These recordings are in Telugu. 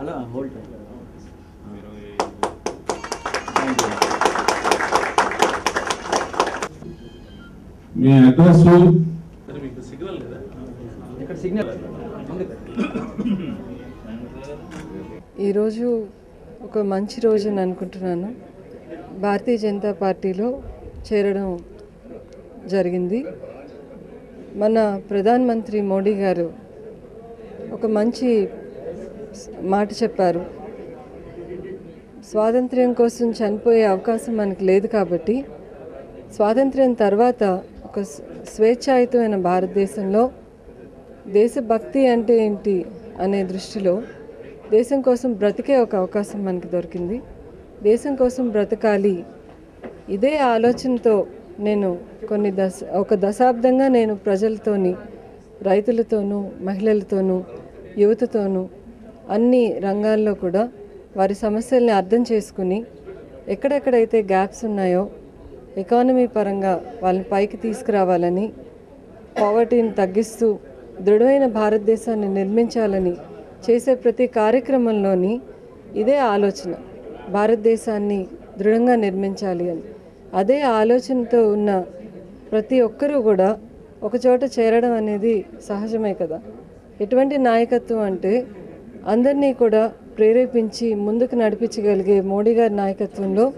అలా హోల్డ్ మీ అడ్రస్? మీకు సిగ్నల్ లేదా? ఇక్కడ సిగ్నల్. ఉంది. ఈరోజు ఒక మంచి రోజు అని అనుకుంటున్నాను. భారతీయ జనతా పార్టీలో చేరడం జరిగింది. మన ప్రధానమంత్రి మోడీ గారు ఒక మంచి మాట చెప్పారు. స్వాతంత్ర్యం కోసం చనిపోయే అవకాశం మనకు లేదు కాబట్టి స్వాతంత్ర్యం తర్వాత ఒక స్వేచ్ఛాయుతమైన భారతదేశంలో దేశభక్తి అంటే ఏంటి అనే దృష్టిలో దేశం కోసం బ్రతికే ఒక అవకాశం మనకి దొరికింది. దేశం కోసం బ్రతకాలి. ఇదే ఆలోచనతో నేను కొన్ని దశ ఒక దశాబ్దంగా నేను ప్రజలతోని రైతులతోనూ మహిళలతోనూ యువతతోనూ అన్ని రంగాల్లో కూడా వారి సమస్యల్ని అర్థం చేసుకుని ఎక్కడెక్కడైతే గ్యాప్స్ ఉన్నాయో ఎకానమీ పరంగా వాళ్ళని పైకి తీసుకురావాలని పావర్టీని తగ్గిస్తూ దృఢమైన భారతదేశాన్ని నిర్మించాలని చేసే ప్రతి కార్యక్రమంలోని ఇదే ఆలోచన. భారతదేశాన్ని దృఢంగా నిర్మించాలి అని. అదే ఆలోచనతో ఉన్న ప్రతి ఒక్కరూ కూడా ఒకచోట చేరడం అనేది సహజమే కదా. ఎటువంటి నాయకత్వం అంటే అందరినీ కూడా ప్రేరేపించి ముందుకు నడిపించగలిగే మోడీ గారి నాయకత్వంలో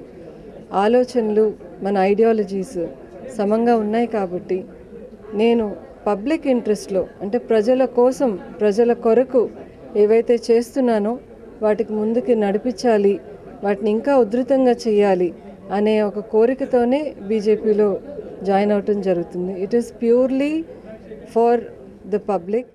ఆలోచనలు మన ఐడియాలజీస్ సమంగా ఉన్నాయి కాబట్టి నేను పబ్లిక్ ఇంట్రెస్ట్లో అంటే ప్రజల కోసం ప్రజల కొరకు ఏవైతే చేస్తున్నానో వాటికి ముందుకు నడిపించాలి వాటిని ఇంకా ఉధృతంగా చేయాలి అనే ఒక కోరికతోనే బీజేపీలో జాయిన్ అవటం జరుగుతుంది. It is purely for the public